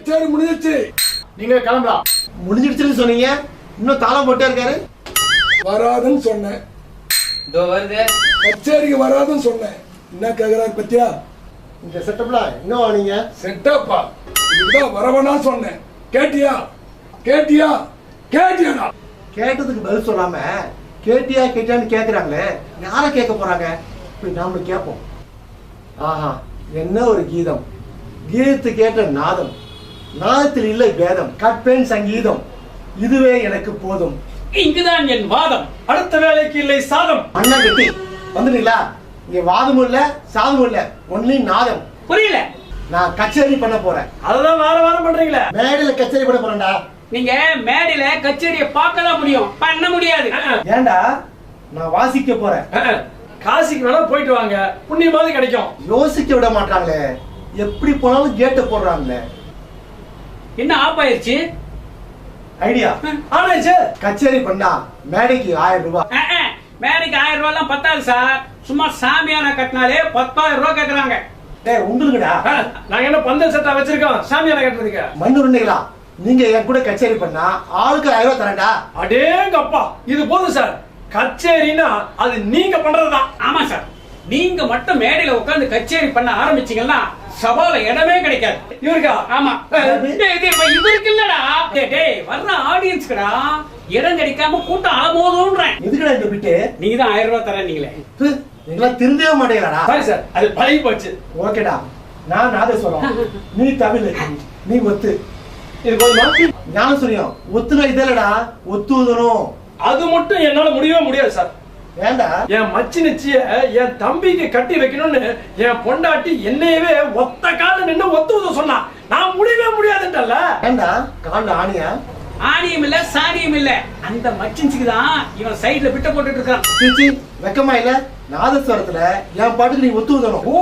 Sir கச்சேரி முடிஞ்சிச்சு நீங்க கிளம்பலாம் முடிஞ்சிடுச்சுன்னு சொன்னீங்க. இன்னும் தாளம் போட்டே இருக்காரு. வராதுன்னு சொன்னேன். இதோ வருது. கச்சேரிக்கு வராதுன்னு சொன்னேன். என்ன கேக்குறாரு பத்தியா? இந்த செட்டப்ல இன்னும் நீங்க? செட்டப்பா இதுதான் வரவனா சொன்னேன். கேட்டியா? கேட்டியா? கேட்டியாடா? கேட்டதுக்கு பதில் சொல்லாம கேட்டியா கேட்டியான்னு கேக்குறாங்களே யார கேட்க போறாங்க? இப்படி நாம கேட்போம் ஆஹா என்ன ஒரு கீதம். கீதத்து கேட்ட நாதம். நாதத்தில் இல்லை பேதம் கற்பேன் சங்கீதம். இதுவே எனக்கு போதும். இங்குதான் என் வாதம். அடுத்த வேலைக்கு இல்லை சாதம். அண்ணா கட்டி வந்துட்டீங்களா? இங்க வாதமும் இல்ல சாதமும் இல்ல. ஒன்லி நாதம். புரியல. நான் கச்சேரி பண்ண போறேன். அதுதான் வாரம் வாரம் பண்றீங்களே. மேடையில கச்சேரி பண்ண போறேன்டா. நீங்க மேடையில கச்சேரிய பார்க்க தான் முடியும். பண்ண முடியாது. ஏன்டா? நான் வாசிக்க போறேன். காசிக்கு வேணா போயிட்டு வாங்க. புண்ணியமாவது கிடைக்கும். யோசிக்க விட மாட்டாங்களே. எப்படி போனாலும் கேட்ட போடுறாங்களே. என்ன ஆப் ஆயிருச்சு? ஐடியா. ஆனாச்சு கச்சேரி பண்ணா மேடைக்கு ஆயிரம் ரூபாய். மேடைக்கு ஆயிரம் ரூபாய் எல்லாம் பத்தாது சார். சும்மா சாமியான கட்டினாலே பத்தாயிரம் ரூபாய் கேக்குறாங்க. டேய் உங்களுக்குடா நாங்க என்ன பந்தல் செட்டா வச்சிருக்கோம்? சாமியான கட்டுறதுக்கு. மண்ணு உருண்டைகளா நீங்க என் கூட கச்சேரி பண்ணா ஆளுக்கு ஆயிரம் ரூபாய் தரேன்டா. அடேங்கப்பா இது போதும் சார். கச்சேரினா அது நீங்க பண்றதுதான். ஆமா சார். நீங்க மட்டும் மேடையில உட்கார்ந்து கச்சேரி பண்ண ஆரம்பிச்சீங்கன்னா சபால இடமே கிடைக்காது. இவருக்கா? ஆமா. இவருக்கு இல்லடா. டேய், வர்ற ஆடியன்ஸ்க்குடா இடம் கிடைக்காம கூட்டம் அலமோதுன்றேன் எதுக்குடா இந்த பிட்டு நீங்க தான் ஆயிரம் ரூபாய் தர நீங்களே. நீங்களா திருந்தவே மாட்டேங்கிறாடா சரி சார் அது பழகி போச்சு. ஓகேடா. நான் நாதஸ்வரம் நீ தமிழ் நீ ஒத்து. இது ஞானம் சொல்லியும். ஒத்துனா இதல்லடா? ஒத்து அது மட்டும் என்னால முடியவே முடியாது சார். ஏன்டா என் மச்சி நிச்சிய என் தம்பிக்கு கட்டி வைக்கணும்னு என் பொண்டாட்டி என்னையவே ஒத்த கால நின்னு ஒத்து ஊத சொன்னா. நான் முடியவே முடியாதுன்றல ஏன்டா காண்ட ஆணியா? ஆணியம் இல்ல சாணியம் இல்ல. அந்த மச்சின்ஸுக்கு தான் இவன் சைடுல பிட்ட போட்டுட்டு இருக்கான். சிச்சி வெக்கமா இல்ல? நாதஸ்வரத்துல என் பாட்டுக்கு நீ ஒத்து ஊதணும் ஓ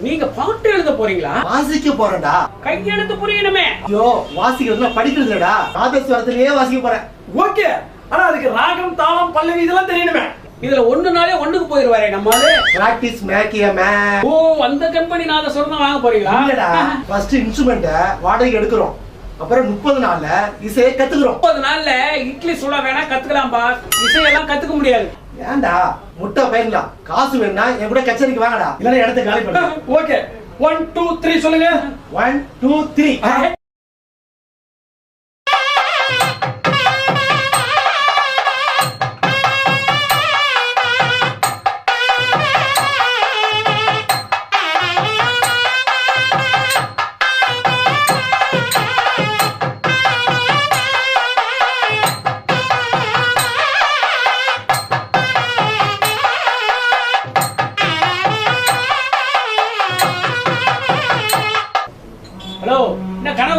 நீங்க பாட்டு எழுத போறீங்களா? வாசிக்க போறேன்டா. கையெழுத்து புரியணுமே. ஐயோ வாசிக்கிறதுல படிக்கிறது இல்லடா நாதஸ்வரத்திலேயே வாசிக்க போறேன். ஓகே. ஆனா அதுக்கு ராகம் தாளம் பல்லவி இதெல்லாம் தெரியணுமே. இதுல ஒண்ணுனாலே ஒண்ணுக்கு போயிருவாரே நம்மால பிராக்டிஸ் மேக்கிய மேன் ஓ அந்த கம்பெனி நான் சொன்னா வாங்க போறீங்களா? இல்லடா. ஃபர்ஸ்ட் இன்ஸ்ட்ருமெண்ட்ட வாடகை எடுக்கிறோம். அப்புறம் முப்பது நாள்ல இசையை கத்துக்கிறோம். முப்பது நாள்ல இட்லி சுட வேணா கத்துக்கலாம் பா. இசையெல்லாம் கத்துக்க முடியாது. ஏன்டா? முட்டை பயிரலாம் காசு வேணா என் கூட கச்சேரிக்கு வாங்கடா. இல்லன்னா இடத்த காலி பண்ணு ஓகே. ஒன் டூ த்ரீ சொல்லுங்க. ஒன் டூ த்ரீ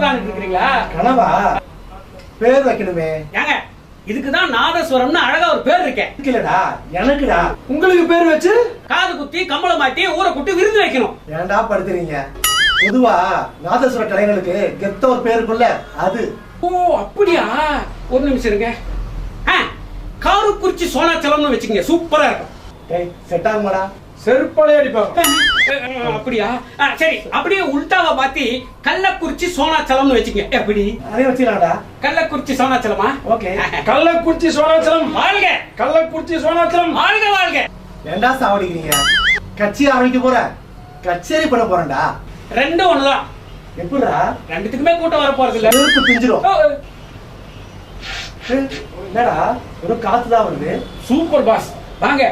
கனவு காணிட்டு இருக்கிறீங்களா? கனவா? பேர் வைக்கணுமே. ஏங்க இதுக்குதான் நாதஸ்வரம்னு அழகா ஒரு பேர் இருக்கேன் இல்லடா எனக்குடா. உங்களுக்கு பேர் வச்சு? காது குத்தி கம்பளம் மாட்டி ஊரை குட்டி விருந்து வைக்கணும். ஏன்டா படுத்துறீங்க? பொதுவா நாதஸ்வர கலைஞர்களுக்கு கெத்த ஒரு பேர் இருக்குல்ல அது. ஓ அப்படியா? ஒரு நிமிஷம் இருங்க. காருக்குறிச்சி சோனாச்சலம்னு வச்சுக்கங்க. சூப்பரா இருக்கும். டேய் செட் ஆகுமாடா? செருப்பாலே அடிப்பாங்க. அப்படியா? சரி அப்படியே உல்டாவா மாத்தி கள்ளக்குறிச்சி சோனாச்சலம்னு வச்சுக்கங்க. எப்படி அதே வச்சுக்கலாம்டா. கள்ளக்குறிச்சி சோனாச்சலமா? ஓகே. கள்ளக்குறிச்சி சோனாச்சலம். வாழ்க! கள்ளக்குறிச்சி சோனாச்சலம். வாழ்க வாழ்க! ஏன்டா சாவடிக்கிறீங்க? கட்சி ஆரம்பிக்க போறேன் கச்சேரி பண்ண போறேன்டா. ரெண்டும் ஒண்ணுதான். எப்படிடா? ரெண்டுத்துக்குமே கூட்டம் வர போறது இல்ல செருப்பு பிஞ்சிரும் என்னடா? ஒரு காத்து தான் வருது. Super pass. வாங்க.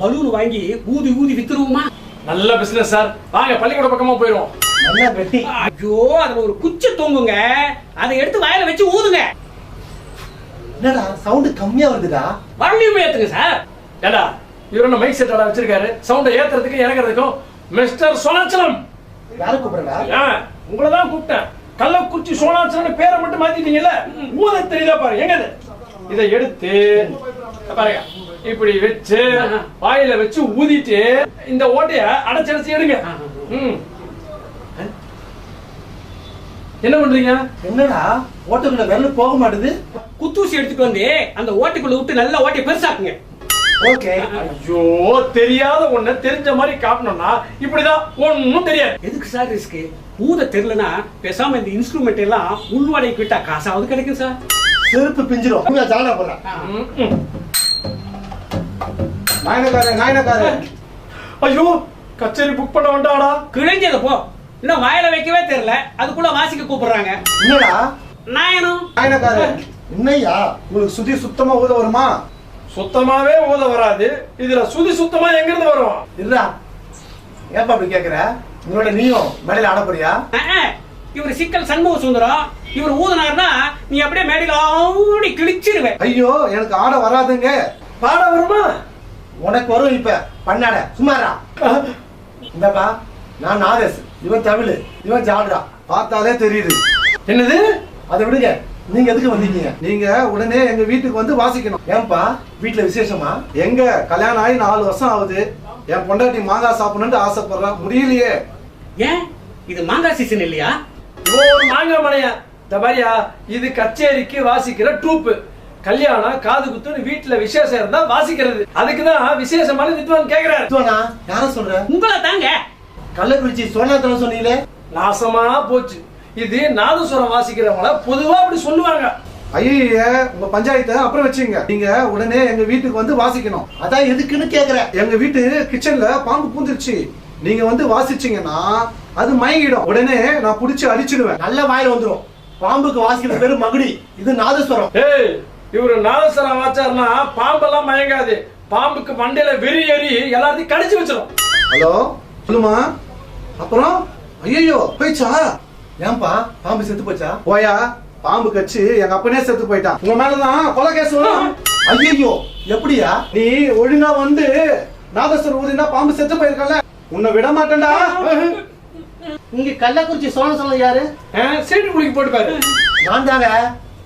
பலூன் வாங்கி ஊதி ஊதி வித்துருவோமா? நல்ல பிசினஸ் சார் வாங்க பள்ளிக்கூட பக்கமா போயிடுவோம். நல்லா வெட்டி. ஐயோ அதுல ஒரு குச்சி தொங்குங்க. அதை எடுத்து வாயில வச்சு ஊதுங்க. என்னடா சவுண்ட் கம்மியா வருதுடா. வரலையுமே ஏத்துங்க சார் ஏடா இவர் என்ன மைக் செட்டடா வச்சிருக்காரு. சவுண்ட ஏத்துறதுக்கு இறங்குறதுக்கும் மிஸ்டர் சோனாச்சலம். யார கூப்பிடுறா உங்களை தான் கூப்பிட்டேன். கள்ளக்குறிச்சி சோனாச்சலம் பேரை மட்டும் மாத்திட்டீங்கல்ல? ஊத தெரியுதா பாரு எங்க? இதை? எடுத்து பாருங்க. இப்படி வச்சு வாயில வச்சு ஊதிட்டு இந்த ஓட்டைய அடைச்சு அடைச்சு எடுங்க. என்ன பண்றீங்க? என்னடா? ஓட்டுக்குள்ள விரல் போக மாட்டுது. குத்தூசி எடுத்துட்டு வந்து அந்த ஓட்டைக்குள்ள விட்டு நல்லா ஓட்டையை பெருசாக்குங்க. ஓகே. ஐயோ தெரியாத ஒண்ண தெரிஞ்ச மாதிரி காட்டணும்னா இப்படிதான் ஒண்ணும் தெரியாது. எதுக்கு சார் ரிஸ்க் ஊத தெரியலனா பேசாம இந்த இன்ஸ்ட்ருமெண்ட் எல்லாம் உள்வாடகைக்கு விட்டா காசாவது கிடைக்கும் சார். செருப்பு பிஞ்சிரும். உங்க ஜானா போலாம் ம், ம். நாயனக்கார நாயனக்கார. ஐயோ கச்சேரி புக் பண்ண வேண்டாடா கிழிஞ்சது போ. இன்னும் வாயில வைக்கவே தெரியல. அதுக்குள்ள வாசிக்க கூப்பிடுறாங்க. என்னடா? நாயனும் நாயனக்கார என்னய்யா உங்களுக்கு சுதி சுத்தமா ஊத வருமா? சுத்தமாவே ஊத வராது. இதுல சுதி சுத்தமா எங்க இருந்து வரும்? இல்ல ஏப்பா அப்படி கேக்குற? உங்களோட நீயும் மேடையில ஆட போறியா அஹ், அஹ். இவர் சிக்கல் சண்முக சுந்தரம். இவர் ஊதுனாருன்னா நீ அப்படியே மேடையில ஆடி கிழிச்சிருவேன். ஐயோ எனக்கு ஆட வராதுங்க. பாட வருமா? உனக்கு வரும் இப்ப. பண்ணாட சும்மாரா இந்தப்பா நான் நாகேஷ். இவன் தமிழ். இவன் ஜாடுறா பார்த்தாலே தெரியுது. என்னது? அதை விடுங்க. நீங்க எதுக்கு வந்தீங்க நீங்க உடனே எங்க வீட்டுக்கு வந்து வாசிக்கணும். ஏன்பா? வீட்டுல விசேஷமா? எங்க? கல்யாணம் ஆகி நாலு வருஷம் ஆகுது. என் பொண்டாட்டி மாங்காய் சாப்பிடணும்னு ஆசைப்படுறேன் முடியலையே. ஏன்? இது மாங்காய் சீசன் இல்லையா? ஒரு மாங்காய் மலையன் இந்த மாதிரியா? இது கச்சேரிக்கு வாசிக்கிற டூப்பு கல்யாணம் காது குத்துன்னு வீட்டுல விசேஷம் இருந்தா வாசிக்கிறது. அதுக்குதான் விசேஷமான வித்வான் கேக்குறாரு. வித்வானா யார சொல்ற? உங்களை தாங்க. கள்ளக்குறிச்சி சோனாத்தனம் சொன்னீங்களே? நாசமா போச்சு. இது நாதசுரம் வாசிக்கிறவங்கள பொதுவா அப்படி சொல்லுவாங்க. ஐய உங்க பஞ்சாயத்தை அப்புறம் வச்சுங்க. நீங்க உடனே எங்க வீட்டுக்கு வந்து வாசிக்கணும். அதான் எதுக்குன்னு கேக்குறேன் எங்க வீட்டு கிச்சன்ல பாம்பு பூந்துருச்சு. நீங்க வந்து வாசிச்சீங்கன்னா அது மயங்கிடும். உடனே நான் புடிச்சு அடிச்சிடுவேன். நல்ல வாயில வந்துரும். பாம்புக்கு வாசிக்கிற பேரு மகுடி. இது நாதஸ்வரம். ஏய் இவரு நாதசுரம் வாச்சாருன்னா பாம்பெல்லாம் மயங்காது. பாம்புக்கு மண்டையில வெறி ஏறி எல்லாத்தையும் கடிச்சு வச்சிரும். ஹலோ சொல்லுமா? அப்புறம்? ஐயோ போயிச்சா ஏன்பா பாம்பு செத்து போச்சா? போயா? பாம்பு கச்சு எங்க அப்பனே செத்து போயிட்டான். உங்க மேலதான் கொலை கேஸ் ஐயோ எப்படியா? நீ ஒழுங்கா வந்து நாதஸ்வரம் ஊதினா பாம்பு செத்து போயிருக்கல உன்னை விட மாட்டேன்டா. இங்க கள்ளக்குறிச்சி சோழ சொல்ல யாரு? சீட்டு குளிக்க போட்டு பாரு நான் தாங்க.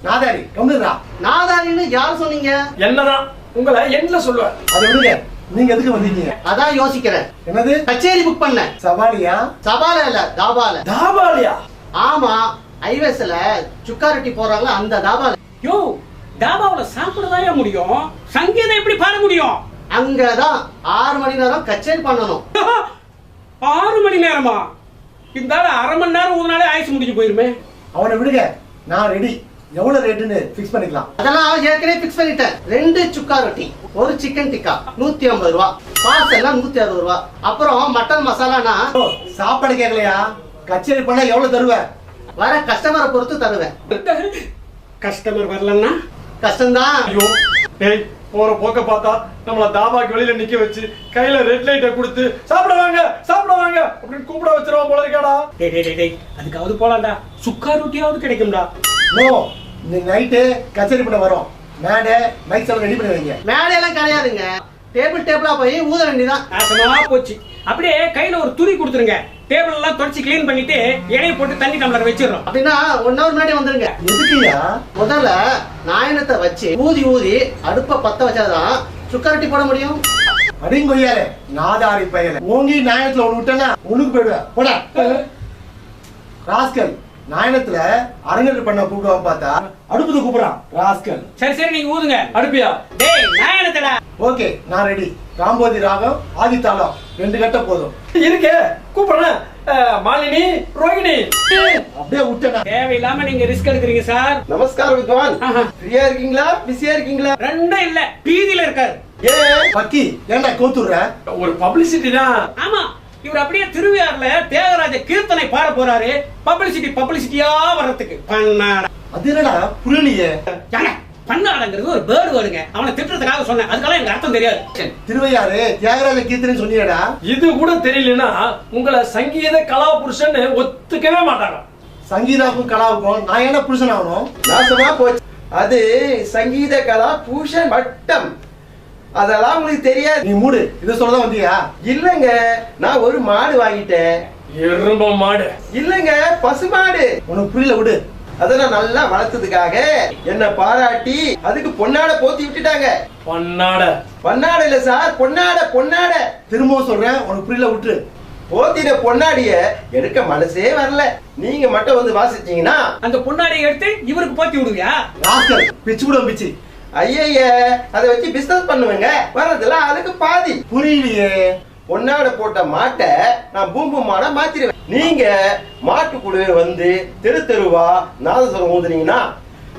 நாதாரி கம்முடா நாதாரின்னு யார் சொன்னீங்க? என்னதான்? உங்களை எண்ணில சொல்லுவார்? அதை விடுங்க நீங்க எதுக்கு வந்தீங்க? அதான் யோசிக்கிறேன். என்னது? கச்சேரி புக் பண்ணேன். சவாலியா? சபால இல்ல தாபால. தாபாலியா? ஆமா ஐவேஸ்ல சுக்காரட்டி போறாங்க அந்த தாபால. யோ தாபாவுல சாப்பிடதாயா முடியும்? சங்கீதம் எப்படி பாட முடியும்? அங்கதான் ஆறு மணி நேரம் கச்சேரி பண்ணணும். ஆறு மணி நேரமா? இந்த ஆளு அரை மணி நேரம் ஊதுனாலே ஆயுசு முடிஞ்சு போயிருமே. அவனை விடுங்க நான் ரெடி எவ்வளவு ரேட்டுன்னு ஃபிக்ஸ் பண்ணிக்கலாம். அதெல்லாம் ஏற்கனவே பிக்ஸ் பண்ணிட்டேன். ரெண்டு சுக்கா ரொட்டி ஒரு சிக்கன் டிக்கா நூத்தி ஐம்பது ரூபா. பாஸ் எல்லாம் நூத்தி அறுபது ரூபா. அப்புறம் மட்டன் மசாலானா ஓ, சாப்பாடு கேட்கலையா கச்சேரி பண்ணா எவ்வளவு தருவ? வர கஸ்டமரை பொறுத்து தருவேன். கஸ்டமர் வரலன்னா? கஷ்டம்தான். ஐயோ டேய் போற போக்க பார்த்தா நம்மள தாபாக்கு வெளியில நிக்க வச்சு கையில ரெட் லைட்டை கொடுத்து சாப்பிட வாங்க சாப்பிட வாங்க அப்படின்னு கூப்பிட வச்சிருவான் போல இருக்காடா. டேய் டேய், டேய் டேய் அதுக்காவது போலாம்டா. சுக்கா ரொட்டியாவது கிடைக்கும்டா. நோ இன்னைக்கு நைட்டு கச்சேரி பண்ண வரோம். மேடை மைக் செலவு ரெடி பண்ணி வைங்க. மேடையெல்லாம் கிடையாதுங்க. டேபிள் டேபிளா போய் ஊத வேண்டியதான் நாசமா போச்சு. அப்படியே கையில ஒரு துணி கொடுத்துருங்க. டேபிள் எல்லாம் தொடச்சி க்ளீன் பண்ணிட்டு எண்ணெய் போட்டு தண்ணி டம்ளர் வச்சிடுறோம். அப்படின்னா ஒன் ஹவர் முன்னாடி வந்துருங்க. எதுக்குயா முதல்ல நாயனத்தை வச்சு ஊதி ஊதி அடுப்ப பத்த வச்சாதான் சுக்கரட்டி போட முடியும். அடிங்கொய்யாலே நாதாரி பையல. ஓங்கி நாயனத்துல ஒண்ணு விட்டேன்னா உனக்கு போயிடுவேன். போடா. ராஸ்கல் நாயனத்துல அரங்கேற்று பண்ண கூப்பிடுவான் பார்த்தா அடுப்புக்கு கூப்பிடுறான் ராஸ்கல். சரி சரி நீங்க ஊதுங்க. அடுப்பியா? டேய் நான் என்னத்தடா ஓகே நான் ரெடி காம்போதி ராகம் ஆதித்தாளம் ரெண்டு கட்ட போதும். இருக்கே கூப்பிடுறேன். மாலினி ரோகிணி அப்படியே விட்டேனா தேவையில்லாம நீங்க ரிஸ்க் எடுக்கிறீங்க சார் நமஸ்காரம் வித்வான். ஃப்ரீயா இருக்கீங்களா? பிஸியா இருக்கீங்களா? ரெண்டும் இல்ல பீதியில இருக்காரு. ஏன்? பக்கி ஏன்டா கோத்துடுற? ஒரு பப்ளிசிட்டி தான். ஆமா. இவர் அப்படியே திருவிழார்ல தியாகராஜ கீர்த்தனை பாட போறாரு. பப்ளிசிட்டி பப்ளிசிட்டியா வர்றதுக்கு. பண்ணாட. அது என்னடா புரியலையே ஏங்க, பண்ணாடங்கிறது ஒரு பேர்டு வருங்க அவனை திட்டுறதுக்காக சொன்னேன். அதுக்கெல்லாம் எனக்கு அர்த்தம் தெரியாது. திருவையாறு தியாகராஜ கீர்த்தனை சொன்னியடா இது கூட தெரியலனா உங்களை சங்கீத கலா புருஷன்னு ஒத்துக்கவே மாட்டாங்க. சங்கீதாவுக்கும் கலாவுக்கும் நான் என்ன புருஷன் ஆகணும் நாசமா போச்சு. அது சங்கீத கலா பூஷன் வட்டம். அதெல்லாம் உங்களுக்கு தெரியாது. நீ மூடு. இதை சொல்லதான் வந்தியா? இல்லங்க நான் ஒரு மாடு வாங்கிட்டேன். எறும்ப மாடு. இல்லங்க பசு மாடு உனக்கு புரியல விடு. அதை நான் நல்லா வளர்த்ததுக்காக என்ன பாராட்டி அதுக்கு பொன்னாட போத்தி விட்டுட்டாங்க. பொன்னாட. பொன்னாட இல்ல சார் பொன்னாட பொன்னாட. திரும்பவும் சொல்றேன் உனக்கு புரியல விட்டுரு. போத்தின பொன்னாடிய எடுக்க மனசே வரல. நீங்க மட்டும் வந்து வாசிச்சீங்கன்னா அந்த பொன்னாடியை எடுத்து இவருக்கு போத்தி விடுவியா? பிச்சு கூட பிச்சு. ஐயய்ய அதை வச்சு பிசினஸ் பண்ணுவேங்க. வர்றதுல அதுக்கு பாதி. புரியலையே. ஒன்னாட போட்ட மாட்டை நான் பூம்பு மாடை மாத்திருவேன். நீங்க மாட்டுக்குழுவே வந்து தெரு தெருவா நாதஸ்வரம் ஊதுனீங்கன்னா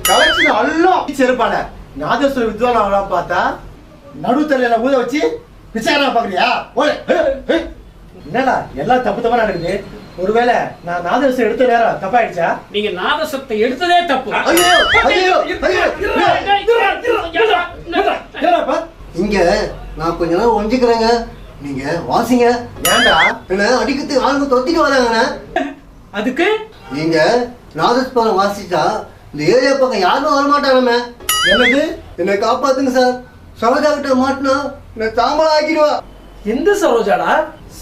கலெக்ஷன் அல்லும் செருப்பான நாதஸ்வர வித்வான் ஆகலாம் பார்த்தா நடுத்தரையில ஊத வச்சு பிச்சைக்காரன் பாக்குறியா. என்னடா எல்லாம் தப்பு தப்பா நடக்குது. ஒருவேளை நான் நாதஸ்வரம் எடுத்த நேரம் தப்பாயிடுச்சா நீங்க நாதசத்தை எடுத்ததே தப்பு ஐயோ ஐயோ ஐயோ ஏடாப்பா இங்க நான் கொஞ்ச நேரம் ஒழிஞ்சுக்கிறேங்க நீங்க வாசிங்க ஏன்டா என்ன அடிக்கிறதுக்கு ஆளுங்க தொத்திட்டு வராங்கண்ணே அதுக்கு நீங்க நாதஸ்வரம் வாசிச்சா இந்த ஏரியா பக்கம் யாருமே வரமாட்டாங்கண்ணே என்னது என்னை காப்பாத்துங்க சார் சரோஜா கிட்ட மாட்டினா என்னை தாம்பளம் ஆக்கிடுவா எந்த சரோஜாடா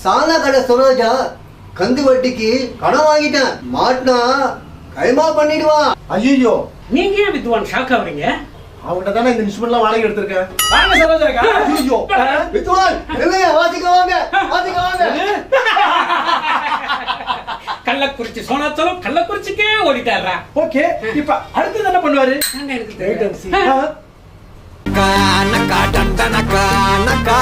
சாலா கடை சரோஜா கந்து வட்டிக்கு கடன் வாங்கிட்டேன். மாட்டினா கைமா பண்ணிடுவா. ஐயோ நீங்க ஏன் வித்வான்? ஷாக் ஆவறீங்க அவங்ககிட்ட தானே இந்த இன்ஸ்ட்ருமெண்ட்லாம் வாடகை எடுத்திருக்கேன் வாங்க சரோஜாக்கா ஐயோ வித்வான் இல்லைங்க வாசிக்க வாங்க. வாசிக்க வாங்க. கள்ளக்குறிச்சி சோனாச்சலம் கள்ளக்குறிச்சிக்கே ஓடிட்டாரா ஓகே இப்ப அடுத்தது என்ன பண்ணுவாரு? நக்கா டண்டனக்கா நக்கா